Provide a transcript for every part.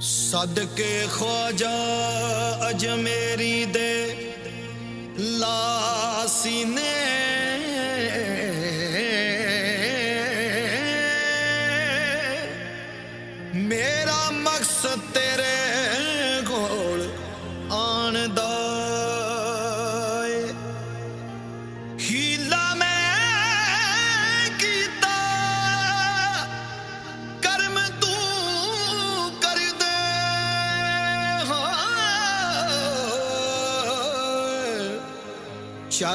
ਸਦਕੇ ਖਵਾਜਾ ਅਜਮੇਰੀ ਦੇ ਲਾਸੀਨੇ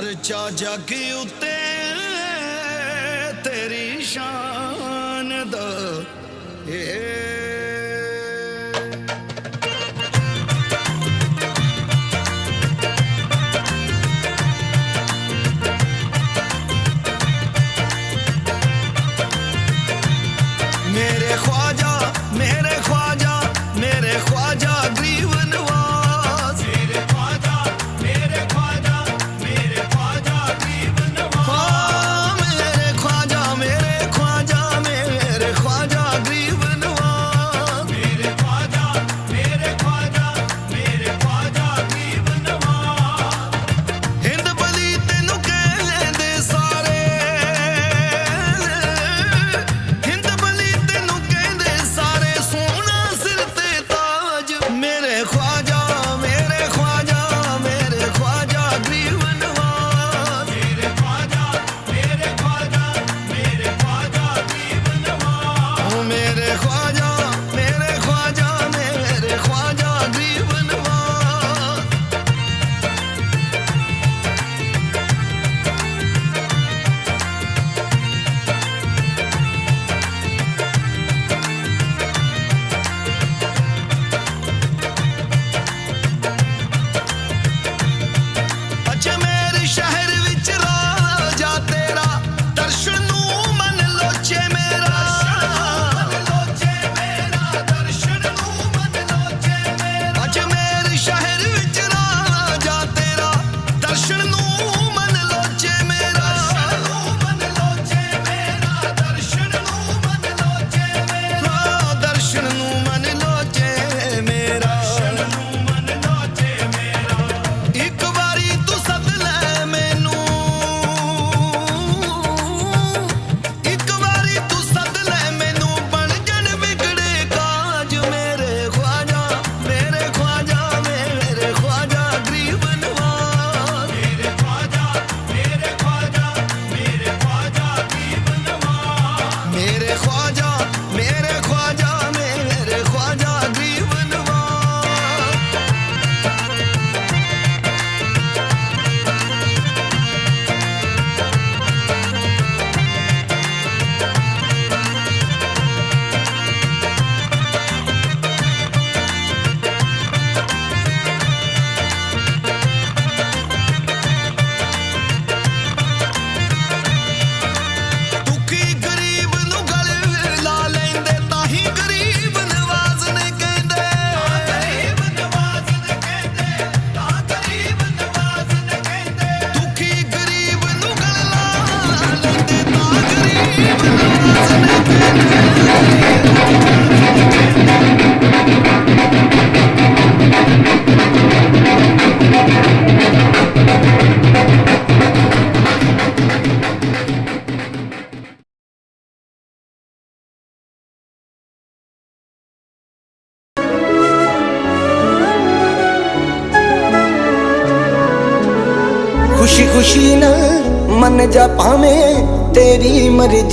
ਖਰਚਾ ਜੱਗ ਉੱਤੇ ਤੇਰੀ ਸ਼ਾਨ ਦਾ ਏ। ਮੇਰੇ ਖਵਾਜਾ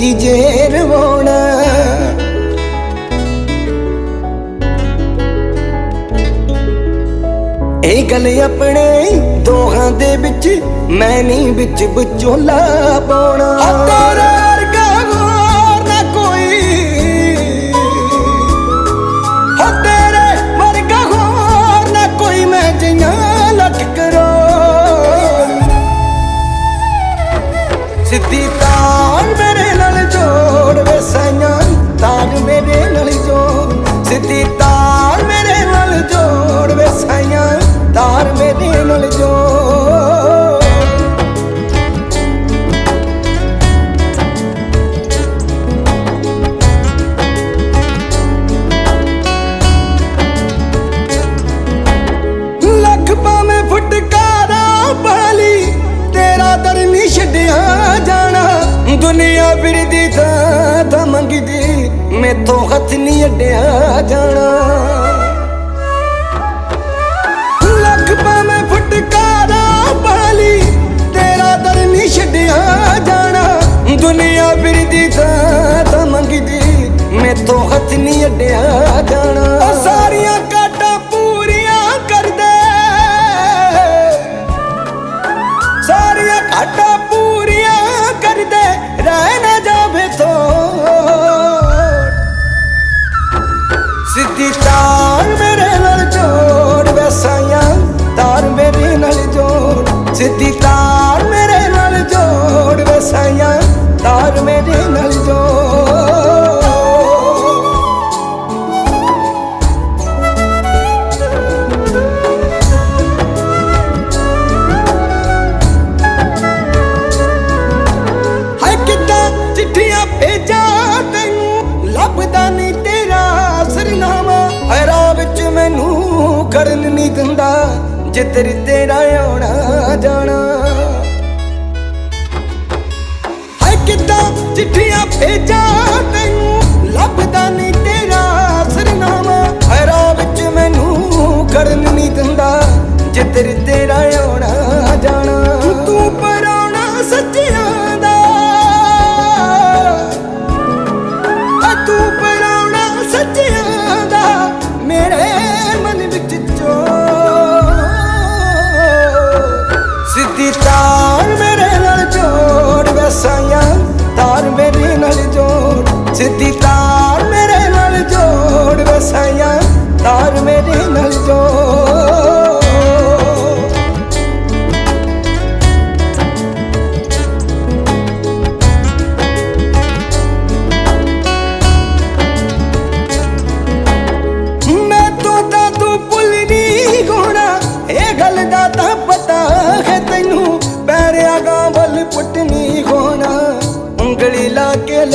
ਜੀ ਜੇ ਰਵਾਉਣਾ ਇਹ ਗੱਲ ਆਪਣੇ ਦੋਹਾਂ ਦੇ ਵਿੱਚ ਮੈਂ ਨਹੀਂ ਵਿੱਚ ਵਿਚੋਲਾ ਪਾਉਣਾ। ਤੇਰਾ ਵਰਗਾ ਹੋਰ ਨਾ ਕੋਈ। ਹੋ ਤੇਰੇ ਵਰਗਾ ਹੋਰ ਨਾ ਕੋਈ ਮੈਂ ਜਿਨਾਂ ਲੱਖ ਕਰੋ। ਸਿੱਧੀ ਤਾਂ yo. ਮੈਥੋਂ ਹੱਥ ਨਹੀਂ ਅੱਡਿਆ ਜਾਣਾ। ਲੱਖ ਮੈਂ ਫਟਕਾਰਾ ਪਾਲੀ ਤੇਰਾ ਦਰ ਨਹੀਂ ਛੱਡਿਆ ਜਾਣਾ। ਦੁਨੀਆ ਫਿਰਦੀ ਤਾਂ ਤਾਂ ਮੰਗਦੀ, ਮੈਥੋਂ ਹੱਥ ਨਹੀਂ ਅੱਡਿਆ ਜਾਣਾ। ਸਾਰੀਆਂ ਕਾਟਾਂ ਪੂਰੀਆਂ ਕਰ ਦੇ। ਸਾਰੀਆਂ ਕਾਟਾਂ ਦੀ ਤਾਰ ਮੇਰੇ ਨਾਲ ਜੋੜ ਵਸਾਈਆਂ ਤਾਰ ਮੇਰੇ ਨਾਲ ਜੋੜ। ਕਰਨ ਨਹੀਂ ਦਿੰਦਾ, ਜੇ ਤੇਰੀ ਤੇਰਾ ella ಕೇಳ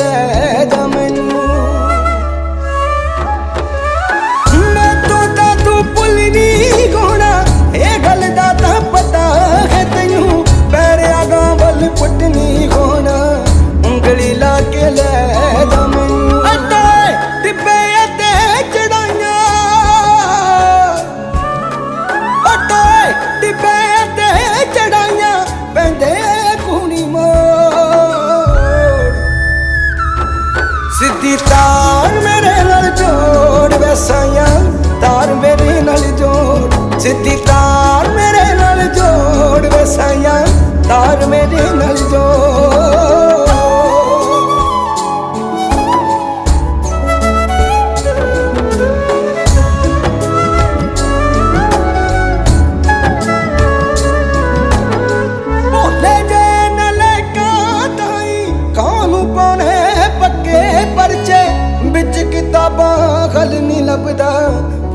ਸਿੱਧੀ ਤਾਰ ਮੇਰੇ ਨਾਲ ਜੋੜ ਵਸਾਇਆ ਤਾਰ ਮੇਰੇ ਨਾਲ ਜੋੜ। ਵਿੱਚ ਕਿਤਾਬਾਂ ਖਲ ਨਹੀਂ ਲੱਭਦਾ।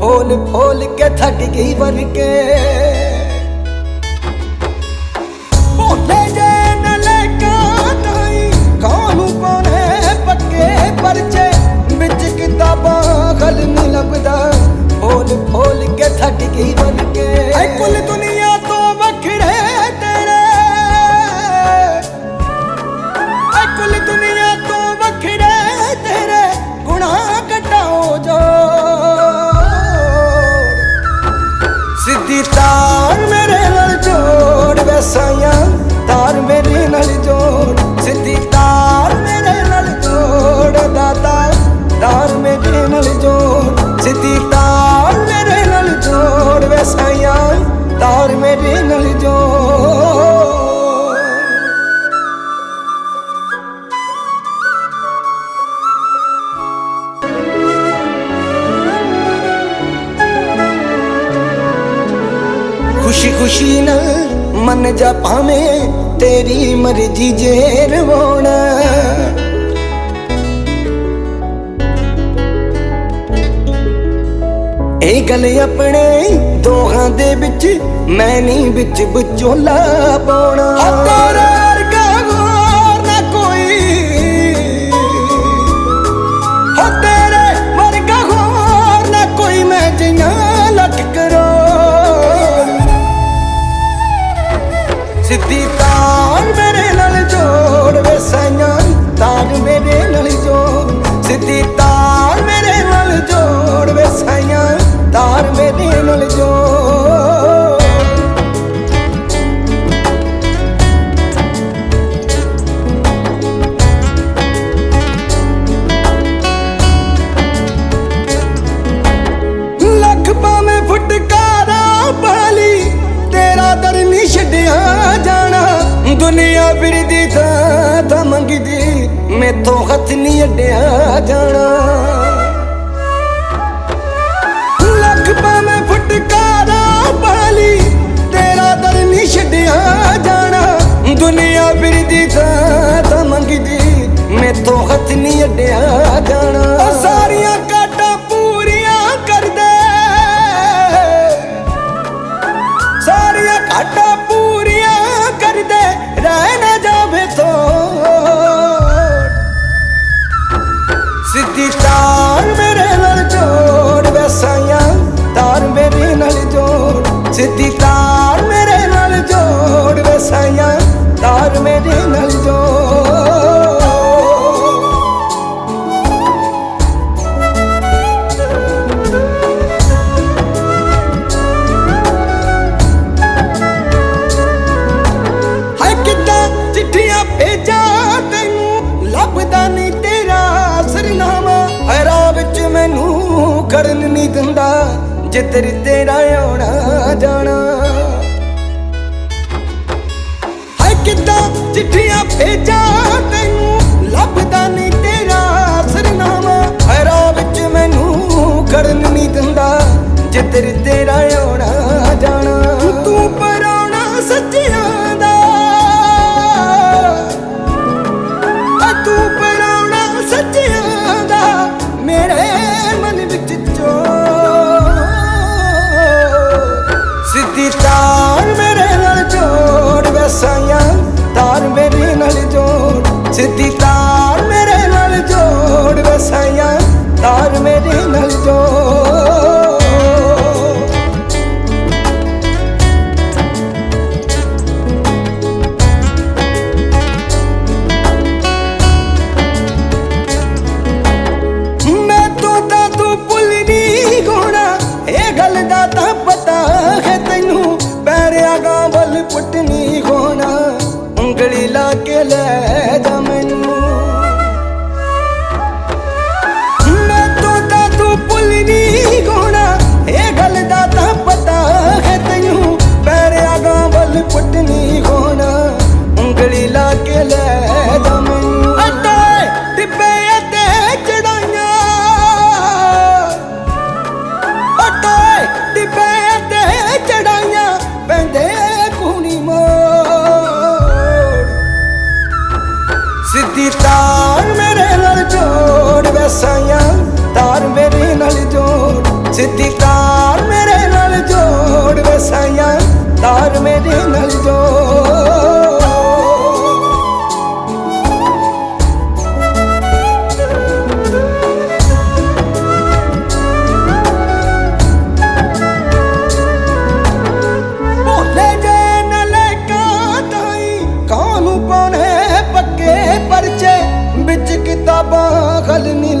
ਫੋਲ ਫੋਲ ਕੇ ਥੱਕ ਗਈ ਵਰਕੇ ਭੋਲੇ ਜੇ ਨਲੇ ਕਾਤਾਈ ਕਾਹਨੂੰ ਪਾਣੇ ਪੱਕੇ ਪਰਚੇ? ਵਿੱਚ ਕਿਤਾਬਾਂ ਖਲ ਨਹੀਂ ਲੱਭਦਾ। ਫੋਲ ਫੋਲ ਕੇ ਥੱਕ ਗਈ ਵਰਕੇ ਐ ਕੁੱਲ ਜਾ ਭਾਵੇਂ ਤੇਰੀ ਮਰਜ਼ੀ ਜੇ ਰਵਾਉਣਾ ਇਹ ਗੱਲ ਆਪਣੇ ਦੋਹਾਂ ਦੇ ਵਿੱਚ ਮੈਂ ਨਹੀਂ ਵਿੱਚ ਵਿਚੋਲਾ ਪਾਉਣਾ। ਤੇਰਾ ਸੱਚਿਆਂ ਦਾ। ਤੂੰ ਪਰਾਉਣਾ ਸੱਚਿਆਂ ਮਨ ਵਿੱਚ ਚੋ ਸਿੱਧੀ ਤਾਰ ਮੇਰੇ ਨਾਲ ਜੋੜ ਵਸਾਇਆ ਤਾਰ ਮੇਰੇ ਨਾਲ ਜੋੜ। ਸਿੱਧੀ ਤਾਰ ਮੇਰੇ ਨਾਲ ਜੋੜ ਵਸਾਇਆ ਤਾਰ ਮੇਰੇ ਨਾਲ ਜੋੜ।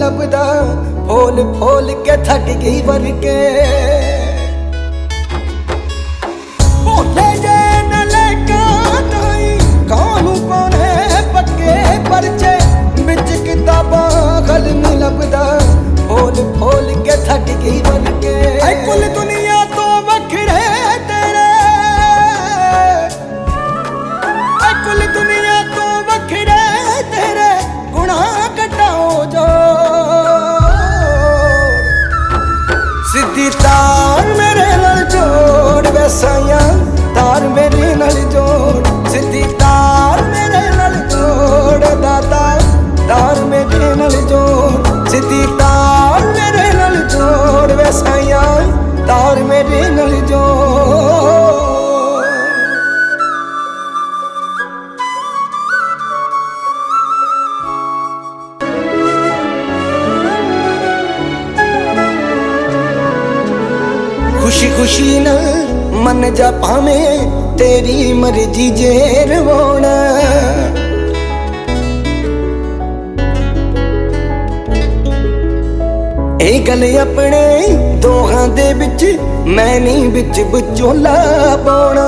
ਲੱਭਦਾ, ਫੋਲ ਫੋਲ ਕੇ ਥੱਕ ਗਈ ਵਰਕੇ ਬੋਲੇ ਜੇ ਨਾ ਲੈ ਕਾਈ ਕਾਹਨੂੰ ਪਾਉਣੇ ਪੱਕੇ ਪਰਚੇ? ਵਿੱਚ ਕਿਤਾਬਾਂ ਖਲ ਨਹੀਂ ਲੱਭਦਾ, ਫੋਲ ਫੋਲ ਕੇ ਥੱਕ ਗਈ ਵਰਕੇ ਐ ਕੁੱਲ ਦੁਨੀਆ ਰਸਾਇਆ ਤਾਰ ਮੇਰੇ ਨਾਲ ਜੋੜ। ਸਿੱਧੀ ਤਾਰ ਮੇਰੇ ਨਾਲ ਜੋੜ ਦਾਦਾ ਤਾਰ ਮੇਰੇ ਨਾਲ ਜੋੜ। ਸਿੱਧੀ ਤਾਰ ਮੇਰੇ ਨਾਲ ਜੋੜ ਵਸਾਇਆ ਤਾਰ ਮੇਰੇ ਨਾਲ ਜੋੜ। ਜਾ ਭਾਵੇਂ ਤੇਰੀ ਮਰਜ਼ੀ ਜੇ ਰਵਾਉਣਾ ਇਹ ਗੱਲ ਆਪਣੇ ਦੋਹਾਂ ਦੇ ਵਿੱਚ ਮੈਂ ਨਹੀਂ ਵਿੱਚ ਵਿਚੋਲਾ ਪਾਉਣਾ।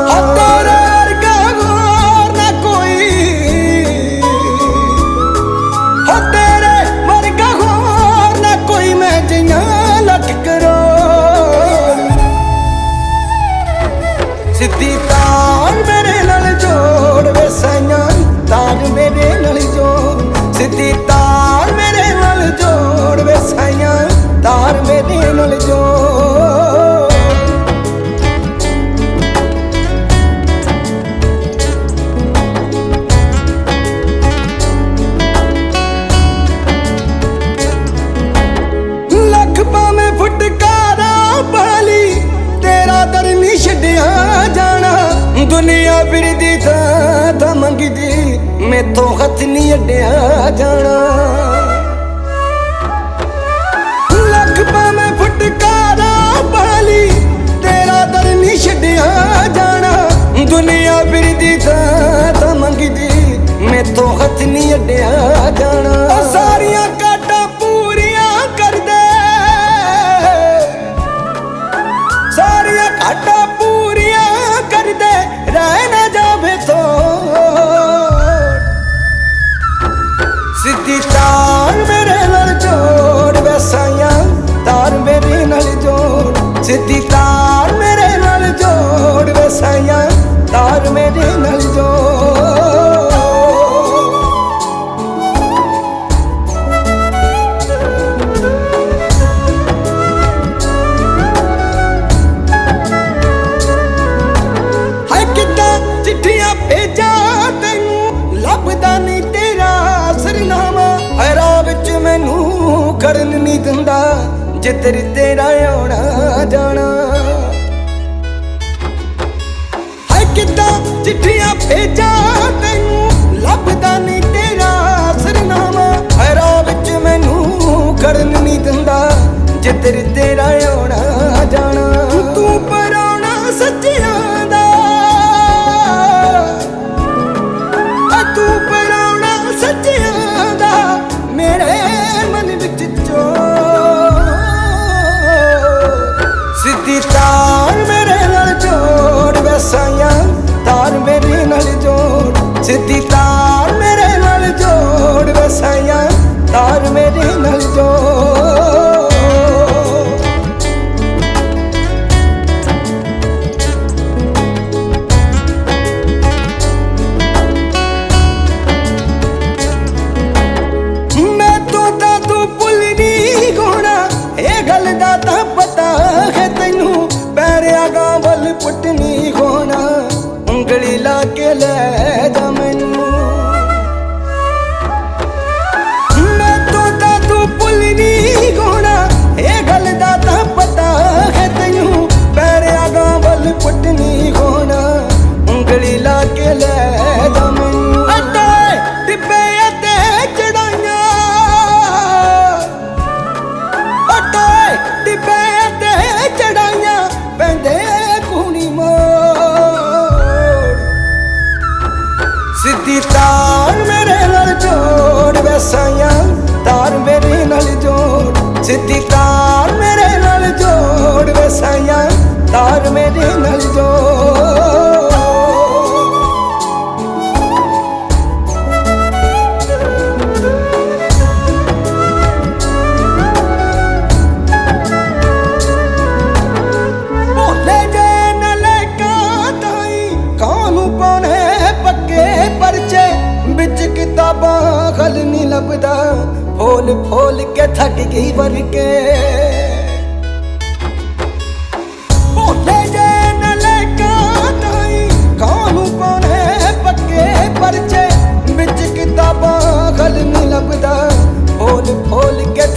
yo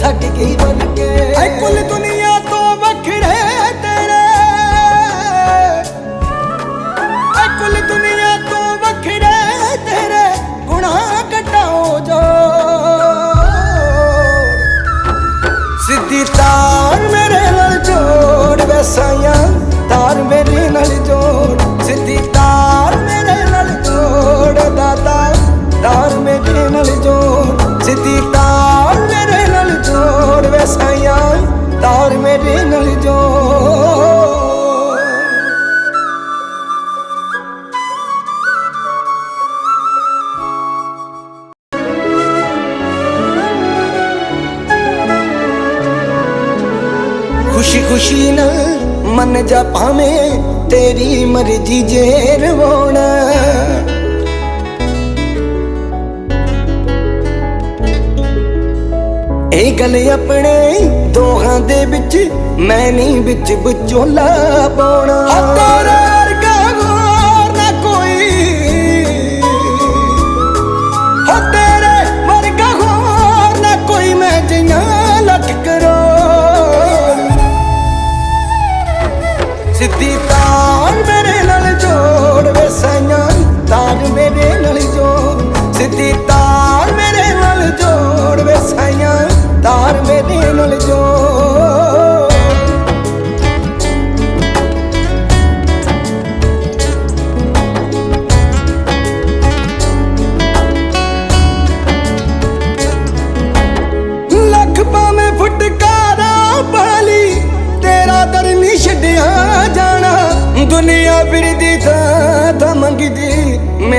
ਛੱਡ ਗਈ ਬਣ ਕੇ ਐ ਕੁੱਲ ਦੁਨੀਆ ਤੋਂ ਵੱਖਰੇ ਤੇਰੇ। ਐ ਕੁੱਲ ਦੁਨੀਆ ਤੋਂ ਵੱਖਰੇ ਤੇਰੇ ਗੁਨਾਹ ਘਟਾਓ ਜੋ। ਸਿੱਧੀ ਤਾਰ ਮੇਰੇ ਨਾਲ ਜੋੜ ਵਸਾਇਆ ਤਾਰ ਮੇਰੇ ਨਾਲ ਰਲ ਜੋ। ਖੁਸ਼ੀ ਖੁਸ਼ੀ ਨਾਲ ਮਨ ਜਾ ਭਾਵੇਂ ਤੇਰੀ ਮਰਜ਼ੀ ਜੇ ਰਵਾਉਣਾ ਇਹ ਗੱਲ ਆਪਣੇ ਦੋਹਾਂ ਦੇ ਵਿੱਚ ਮੈਂ ਨਹੀਂ ਵਿੱਚ ਵਿਚੋਲਾ ਪਾਉਣਾ। ਤੇਰੇ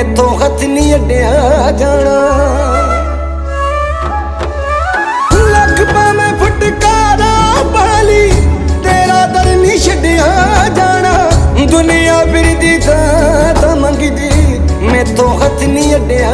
ਮੈਥੋਂ ਹੱਥ ਨਹੀਂ ਅੱਡਿਆ ਜਾਣਾ। ਲੱਖ ਤੇਰਾ ਦਰ ਨਹੀਂ ਛੱਡਿਆ ਜਾਣਾ। ਦੁਨੀਆ ਫਿਰਦੀ ਤਾਂ ਤਾਂ ਮੰਗਦੀ ਮੈਥੋਂ ਹੱਥ ਨਹੀਂ ਅੱਡਿਆ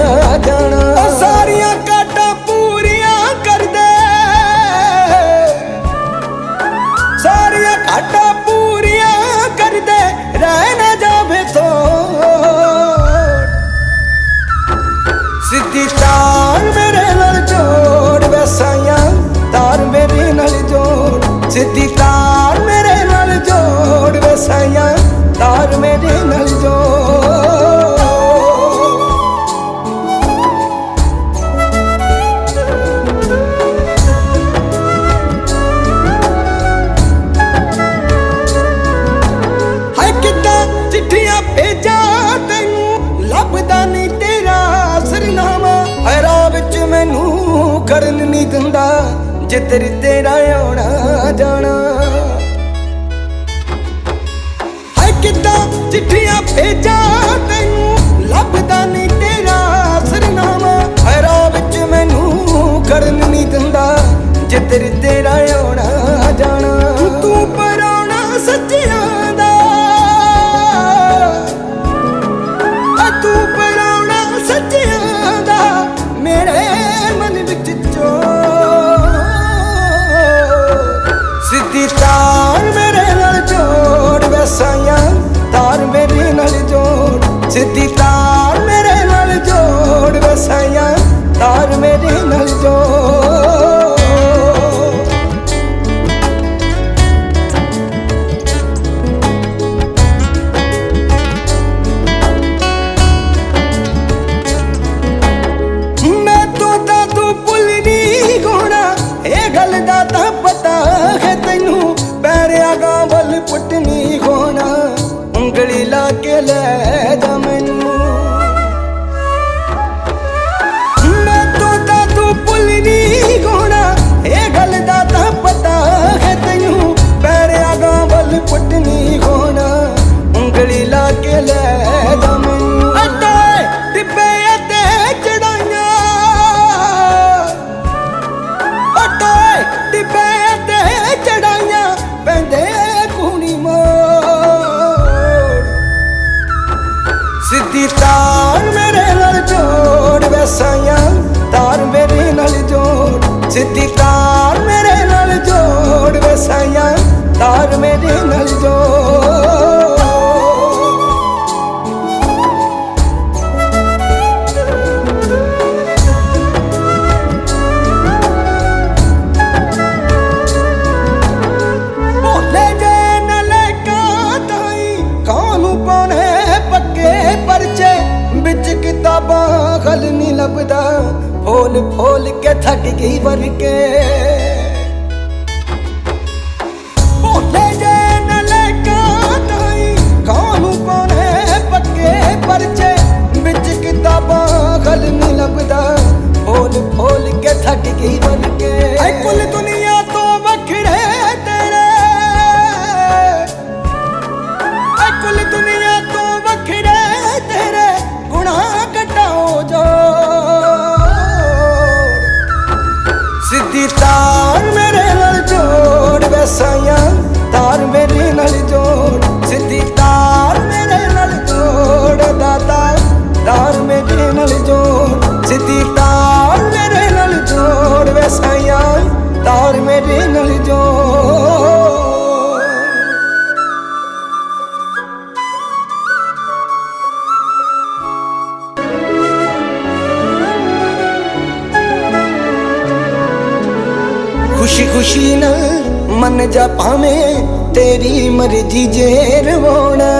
ਨਾ ਮਨ ਜਾ ਭਾਵੇਂ ਤੇਰੀ ਮਰਜ਼ੀ ਜੇ ਰਵੋਣਾ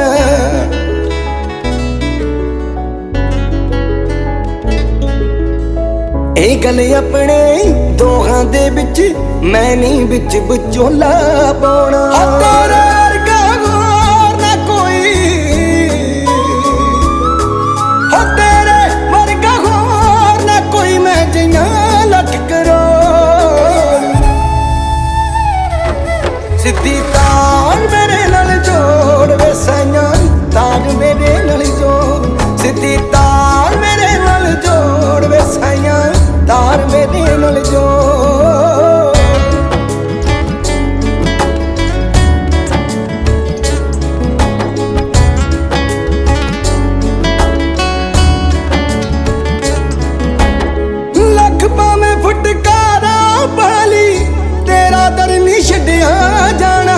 ਇਹ ਗੱਲ ਆਪਣੇ ਦੋਹਾਂ ਦੇ ਵਿੱਚ ਮੈਂ ਨਹੀਂ ਵਿੱਚ ਵਿਚੋਲਾ ਪਾਉਣਾ। ਛੱਡਿਆ ਜਾਣਾ।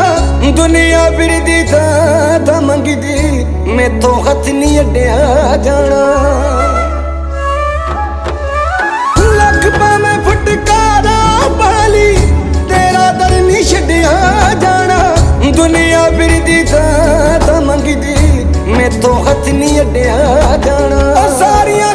ਦੁਨੀਆ ਫਿਰਦੀ ਤਾਂ ਤਾਂ ਮੰਗਦੀ, ਮੈਥੋਂ ਹੱਥ ਨਹੀਂ ਅੱਡਿਆ ਜਾਣਾ। ਲੱਖ ਪਾਵੇਂ ਫਟਕਾਰਾ ਪਾਲੀ ਤੇਰਾ ਦਰ ਨਹੀਂ ਛੱਡਿਆ ਜਾਣਾ। ਦੁਨੀਆ ਫਿਰਦੀ ਤਾਂ ਤਾਂ ਮੰਗਦੀ, ਮੈਥੋਂ ਹੱਥ ਨਹੀਂ ਅੱਡਿਆ ਜਾਣਾ। ਸਾਰੀਆਂ